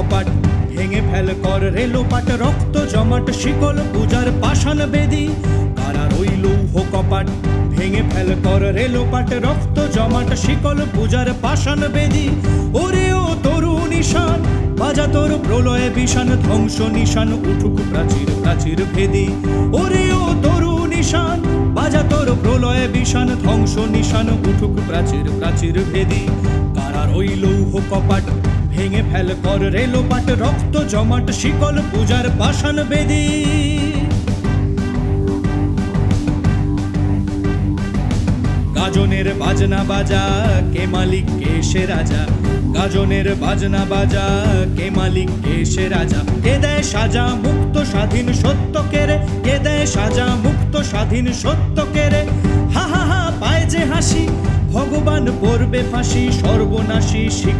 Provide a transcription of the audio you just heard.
কপাট ভেঙে ফেল কর রেলোপাট রক্ত জমাট, শিকল পূজার পাষাণ বেদি। কারার কারা রইল কপাট, ভেঙে ফেল কর রেলোপাট রক্ত জমাট, শিকল পূজার পাষাণ বেদি। ওরে ও তরু নিশান বাজা তোর প্রলয়ে বিষান, ধ্বংস নিশান, উঠুক প্রাচীর প্রাচীর ভেদি। ওরে ও তরু নিশান বাজা তোর প্রলয়ে বিষান, ধ্বংস নিশান, উঠুক প্রাচীর প্রাচীর ভেদি। কারা রইল কপাট ভেঙে ফেল কর রেলোপাট রক্ত জমাট, শিকল পূজার পাষাণ বেদী। গাজনের বাজনা বাজা, কে মালিক, কে সে রাজা? গাজনের বাজনা বাজা, কে মালিক, কে সে রাজা? কে দেয় সাজা মুক্ত স্বাধীন সত্য কেরে কে দেয় সাজা মুক্ত স্বাধীন সত্য কেরে হা হা হা, পায় যে হাসি, ভগবান পড়বে ফাঁসি, সর্বনাশী শিখা